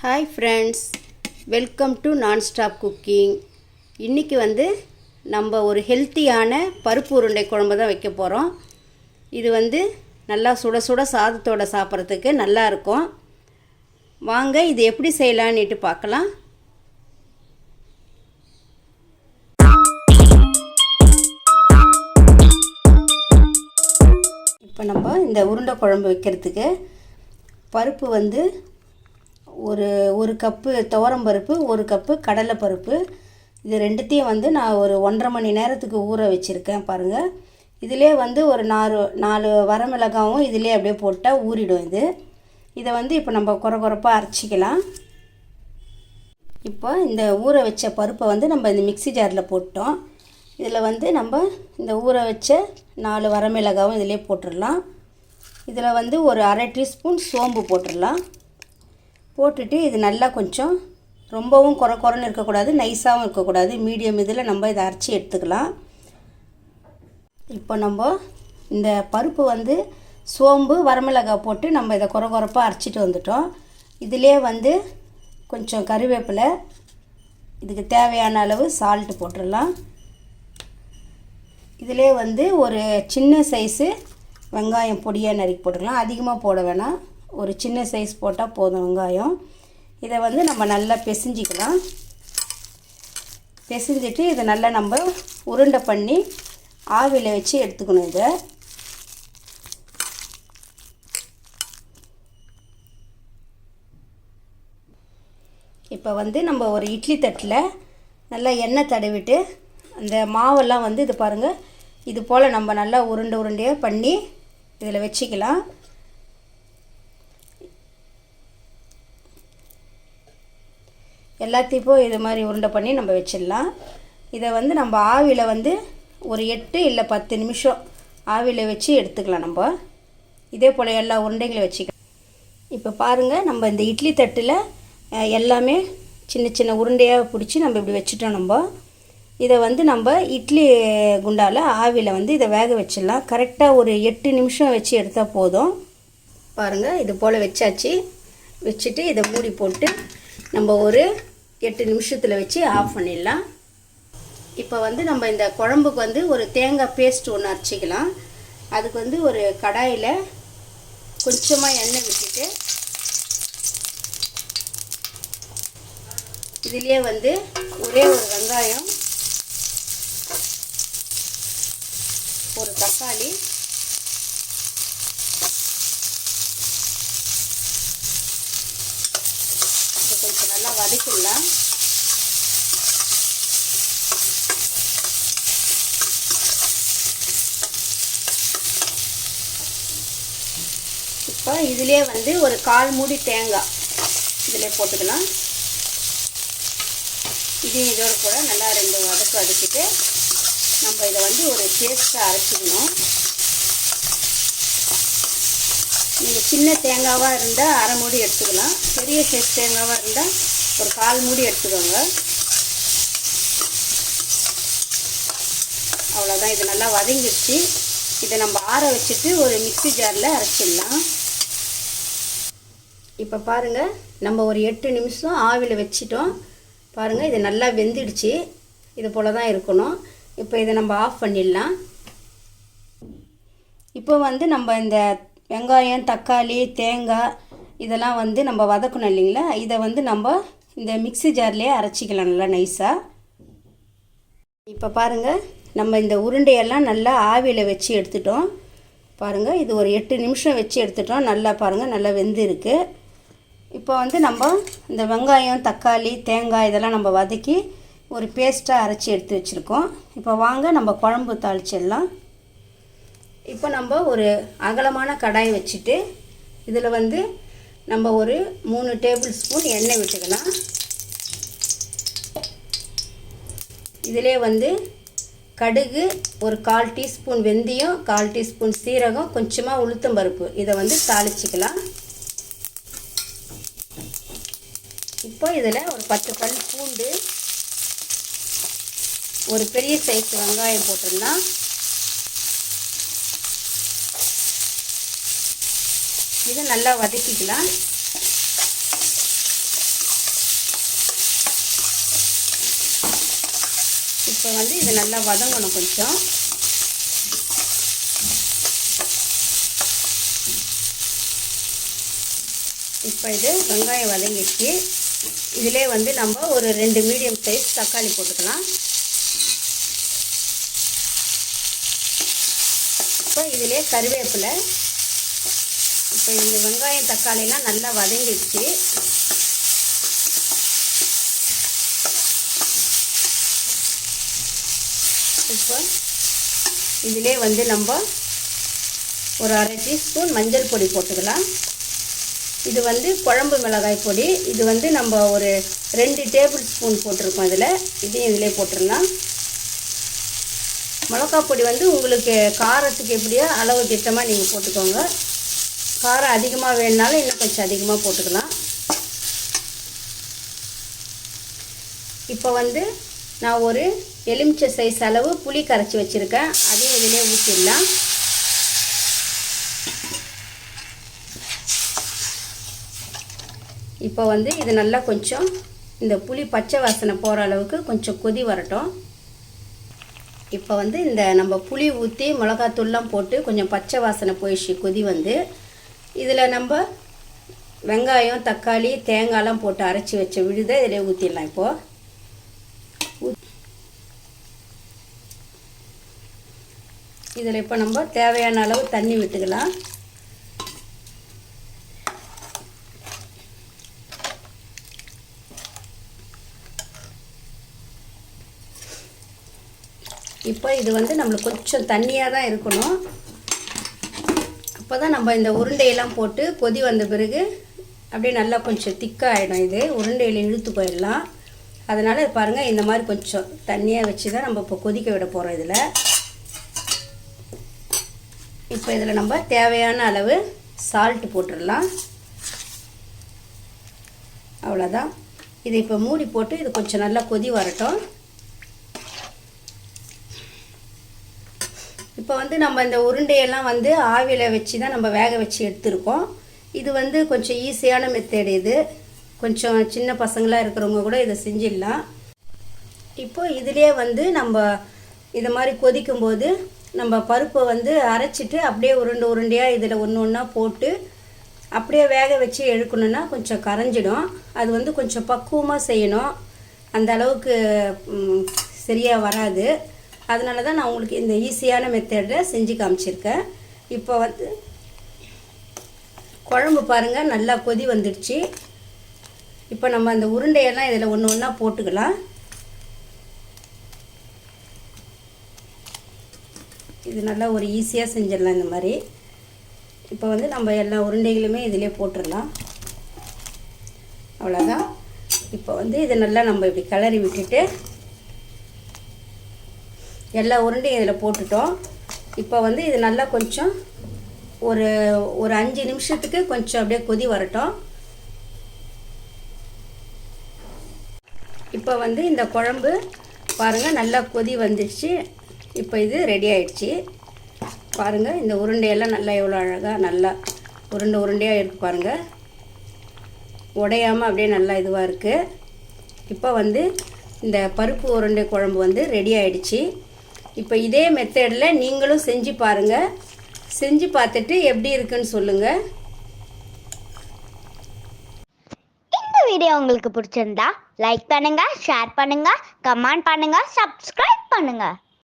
Hi friends welcome to non stop cooking இன்றைக்கி வந்து நம்ம ஒரு ஹெல்த்தியான பருப்பு உருண்டை குழம்பு தான் வைக்க போகிறோம் இது வந்து நல்லா சுட சுட சாதத்தோட சாப்பிட்றதுக்கு நல்லாயிருக்கும் வாங்க இது எப்படி செய்யலான்னுட்டு பார்க்கலாம். இப்போ நம்ம இந்த உருண்டை குழம்பு வைக்கிறதுக்கு பருப்பு வந்து ஒரு ஒரு கப்பு துவரம் பருப்பு ஒரு கப்பு கடலை பருப்பு. இது ரெண்டுத்தையும் வந்து நான் ஒரு ஒன்றரை மணி நேரத்துக்கு ஊற வச்சுருக்கேன் பாருங்கள் இதிலே வந்து ஒரு நாலு நாலு வரமிளகாவும் இதிலே அப்படியே போட்டால் ஊறிடும் இது. இதை வந்து இப்போ நம்ம குறை குறைப்பாக அரைச்சிக்கலாம். இப்போ இந்த ஊற வச்ச பருப்பை வந்து நம்ம இந்த மிக்ஸி ஜாரில் போட்டோம். இதில் வந்து நம்ம இந்த ஊற வச்ச நாலு வரமிளகாவும் இதிலே போட்டுடலாம். இதில் வந்து ஒரு அரை டீஸ்பூன் சோம்பு போட்டுடலாம். போட்டுட்டு இது நல்லா கொஞ்சம் ரொம்பவும் குறை குறைன்னு இருக்கக்கூடாது நைஸாகவும் இருக்கக்கூடாது. மீடியம் இதில் நம்ம இதை அரைச்சி எடுத்துக்கலாம். இப்போ நம்ம இந்த பருப்பு வந்து சோம்பு வரமிளகாய் போட்டு நம்ம இதை குறை குறைப்பாக அரைச்சிட்டு வந்துட்டோம். இதிலே வந்து கொஞ்சம் கருவேப்பிலை இதுக்கு தேவையான அளவு சால்ட்டு போட்டுடலாம். இதிலே வந்து ஒரு சின்ன சைஸு வெங்காயம் பொடியாக நறுக்கி போட்டுக்கலாம். அதிகமாக போட வேணாம். ஒரு சின்ன சைஸ் போட்டால் போதும் வெங்காயம். இதை வந்து நம்ம நல்லா பிசைஞ்சிக்கலாம். பிசைஞ்சிட்டு இதை நல்லா நம்ம உருண்டை பண்ணி ஆவியில் வச்சு எடுத்துக்கணும் இதை. இப்போ வந்து நம்ம ஒரு இட்லி தட்டில் நல்லா எண்ணெய் தடவிட்டு அந்த மாவெல்லாம் வந்து இது பாருங்கள் இது போல் நம்ம நல்லா உருண்டை உருண்டையாக பண்ணி இதில் வச்சுக்கலாம். எல்லாத்தையும் இது மாதிரி உருண்டை பண்ணி நம்ம வச்சிடலாம். இதை வந்து நம்ம ஆவியில் வந்து ஒரு எட்டு இல்லை பத்து நிமிஷம் ஆவியில் வச்சு எடுத்துக்கலாம் நம்ம. இதே போல் எல்லா உருண்டைகளையும் வச்சுக்கலாம். இப்போ பாருங்கள் நம்ம இந்த இட்லி தட்டில் எல்லாமே சின்ன சின்ன உருண்டையாக பிடிச்சி நம்ம இப்படி வச்சுட்டோம் நம்ம. இதை வந்து நம்ம இட்லி குண்டால் ஆவியில் வந்து இதை வேக வச்சிடலாம். கரெக்டாக ஒரு எட்டு நிமிஷம் வச்சு எடுத்தால் போதும். பாருங்கள் இது போல் வச்சாச்சு. வச்சுட்டு இதை மூடி போட்டு நம்ம ஒரு எட்டு நிமிஷத்தில் வச்சு ஆஃப் பண்ணிடலாம். இப்போ வந்து நம்ம இந்த குழம்புக்கு வந்து ஒரு தேங்காய் பேஸ்ட் ஒன்று அரைச்சிக்கலாம். அதுக்கு வந்து ஒரு கடாயில் கொஞ்சமாக எண்ணெய் விட்டுட்டு இதுலேயே வந்து ஒரே ஒரு வெங்காயம் ஒரு தக்காளி இதை கொஞ்சம் நல்லா வதக்கிடலாம். இப்போ இதிலே வந்து ஒரு கால் மூடி தேங்காய் இதில் போட்டுக்கலாம். இதையும் இதோட கூட நல்லா ரெண்டு வதக்கு வதக்கிட்டு நம்ம இதை வந்து ஒரு பேஸ்ட்டாக அரைச்சிக்கணும். நீங்கள் சின்ன தேங்காவாக இருந்தால் அரை மூடி எடுத்துக்கலாம். பெரிய சைஸ் தேங்காவாக இருந்தால் ஒரு கால் மூடி எடுத்துக்கோங்க. அவ்வளோதான் இது நல்லா வதங்கிடுச்சு இதை நம்ம ஆற வச்சுட்டு ஒரு மிக்சி ஜாரில் அரைச்சிடலாம். இப்போ பாருங்கள் நம்ம ஒரு எட்டு நிமிஷம் ஆவியில் வச்சிட்டோம். பாருங்கள் இது நல்லா வெந்துடுச்சு. இது போல் தான் இருக்கணும். இப்போ இதை நம்ம ஆஃப் பண்ணிடலாம். இப்போ வந்து நம்ம இந்த வெங்காயம் தக்காளி தேங்காய் இதெல்லாம் வந்து நம்ம வதக்கணும் இல்லைங்களா? இதை வந்து நம்ம இந்த மிக்ஸி ஜார்லேயே அரைச்சிக்கலாம் நல்லா நைஸாக இப்போ பாருங்கள் நம்ம இந்த உருண்டையெல்லாம் நல்லா ஆவியில் வச்சு எடுத்துட்டோம். பாருங்கள் இது ஒரு எட்டு நிமிஷம் வச்சு எடுத்துட்டோம். நல்லா பாருங்கள் நல்லா வெந்து இருக்குது இப்போ வந்து நம்ம இந்த வெங்காயம் தக்காளி தேங்காய் இதெல்லாம் நம்ம வதக்கி ஒரு பேஸ்ட்டாக அரைச்சி எடுத்து வச்சுருக்கோம். இப்போ வாங்க நம்ம குழம்பு தாளிச்சிடலாம். இப்போ நம்ம ஒரு அகலமான கடாய் வச்சுட்டு இதில் வந்து நம்ம ஒரு மூணு டேபிள் ஸ்பூன் எண்ணெய் விட்டுக்கலாம். இதிலே வந்து கடுகு ஒரு கால் டீஸ்பூன் வெந்தயம் கால் டீஸ்பூன் சீரகம் கொஞ்சமாக உளுத்தம் பருப்பு. இதை வந்து தாளிச்சிக்கலாம். இப்போ இதில் ஒரு பத்து பல் பூண்டு ஒரு பெரிய சைஸ் வெங்காயம் போட்டுடலாம் இதை நல்லா வதக்கிக்கலாம். இப்போ வந்து இதை நல்லா வதங்கணும் கொஞ்சம். இப்போ இது வெங்காயம் வதங்கிடுச்சு. இதிலே வந்து நம்ம ஒரு ரெண்டு மீடியம் சைஸ் தக்காளி போட்டுக்கலாம். இப்போ இதிலே கருவேப்பிலை இப்போ இந்த வெங்காயம் தக்காளிலாம் நல்லா வதங்கிடுச்சு. இப்போ இதிலே வந்து நம்ம ஒரு அரை டீஸ்பூன் மஞ்சள் பொடி போட்டுக்கலாம். இது வந்து குழம்பு மிளகாய் பொடி. இது வந்து நம்ம ஒரு ரெண்டு டேபிள் ஸ்பூன் போட்டிருக்கோம் இதில். இதையும் இதிலே போட்டுடலாம். மிளகாய் பொடி வந்து உங்களுக்கு காரத்துக்கு எப்படியோ அளவு திட்டமாக நீங்கள் போட்டுக்கோங்க. காரம் அதிகமாக வேணுனாலும் இன்னும் கொஞ்சம் அதிகமாக போட்டுக்கலாம். இப்போ வந்து நான் ஒரு எலுமிச்சை சைஸ் அளவு புளி கரைச்சி வச்சுருக்கேன். அதையும் இதிலே ஊற்றிடலாம் இப்போ வந்து இது நல்லா கொஞ்சம் இந்த புளி பச்சை வாசனை போகிற அளவுக்கு கொஞ்சம் கொதி வரட்டும். இப்போ வந்து இந்த நம்ம புளி ஊற்றி மிளகாத்தூள்லாம் போட்டு கொஞ்சம் பச்சை வாசனை போயிடுச்சு கொதி வந்து இதில் நம்ம வெங்காயம் தக்காளி தேங்காயெலாம் போட்டு அரைச்சி வச்ச விழுதை இதில் ஊற்றிடலாம் இப்போது இதில் இப்போ நம்ம தேவையான அளவு தண்ணி விட்டுக்கலாம். இப்போ இது வந்து நம்மளுக்கு கொஞ்சம் தண்ணியாக தான் இருக்கணும். அப்போ தான் நம்ம இந்த உருண்டையெல்லாம் போட்டு கொதி வந்த பிறகு அப்படியே நல்லா கொஞ்சம் திக்காக ஆகிடும் இது. உருண்டையில் இழுத்து போயிடலாம். அதனால் பாருங்கள் இந்த மாதிரி கொஞ்சம் தண்ணியாக வச்சு தான் நம்ம இப்போ கொதிக்க விட போகிறோம் இதில். இப்போ இதில் நம்ம தேவையான அளவு சால்ட்டு போட்டுடலாம். அவ்வளோதான் இதை இப்போ மூடி போட்டு இது கொஞ்சம் நல்லா கொதி வரட்டும். இப்போ வந்து நம்ம இந்த உருண்டையெல்லாம் வந்து ஆவியில் வச்சு தான் நம்ம வேக வச்சு எடுத்துருக்கோம். இது வந்து கொஞ்சம் ஈஸியான மெத்தேடு இது. கொஞ்சம் சின்ன பசங்களாக இருக்கிறவங்க கூட இதை செஞ்சிடலாம். இப்போது இதிலே வந்து நம்ம இது மாதிரி கொதிக்கும்போது நம்ம பருப்பை வந்து அரைச்சிட்டு அப்படியே உருண்டை உருண்டையாக இதில் ஒன்று ஒன்றா போட்டு அப்படியே வேக வச்சு எடுக்கணுன்னா கொஞ்சம் கரைஞ்சிடும். அது வந்து கொஞ்சம் பக்குவமாக செய்யணும். அந்த அளவுக்கு சரியாக வராது. அதனால தான் நான் உங்களுக்கு இந்த ஈஸியான மெத்தடை செஞ்சு காமிச்சிருக்கேன். இப்போ வந்து குழம்பு பாருங்கள் நல்லா கொதி வந்துடுச்சு. இப்போ நம்ம அந்த உருண்டையெல்லாம் இதில் ஒன்று ஒன்றா போட்டுக்கலாம். இது நல்லா ஒரு ஈஸியாக செஞ்சிடலாம் இந்த மாதிரி. இப்போ வந்து நம்ம எல்லா உருண்டைகளுமே இதிலே போட்டுடலாம். அவ்வளோதான் இப்போ வந்து இதை நல்லா நம்ம இப்படி கிளறி விட்டுட்டு எல்லா உருண்டையும் இதில் போட்டுட்டோம். இப்போ வந்து இது நல்லா கொஞ்சம் ஒரு ஒரு அஞ்சு நிமிஷத்துக்கு கொஞ்சம் அப்படியே கொதி வரட்டும். இப்போ வந்து இந்த குழம்பு பாருங்கள் நல்லா கொதி வந்துடுச்சு இப்போ இது ரெடி ஆயிடுச்சு. பாருங்கள் இந்த உருண்டையெல்லாம் நல்லா எவ்வளோ அழகாக நல்லா உருண்டை உருண்டையாக இருக்குது பாருங்கள் உடையாமல் அப்படியே நல்லா இதுவாக இருக்குது இப்போ வந்து இந்த பருப்பு உருண்டை குழம்பு வந்து ரெடி ஆயிடுச்சு. இப்போ இதே மெத்தடில் நீங்களும் செஞ்சு பாருங்கள் செஞ்சு பார்த்துட்டு எப்படி இருக்குன்னு சொல்லுங்கள் இந்த வீடியோ உங்களுக்கு பிடிச்சிருந்தா லைக் பண்ணுங்க ஷேர் பண்ணுங்க கமெண்ட் பண்ணுங்க சப்ஸ்கிரைப் பண்ணுங்க.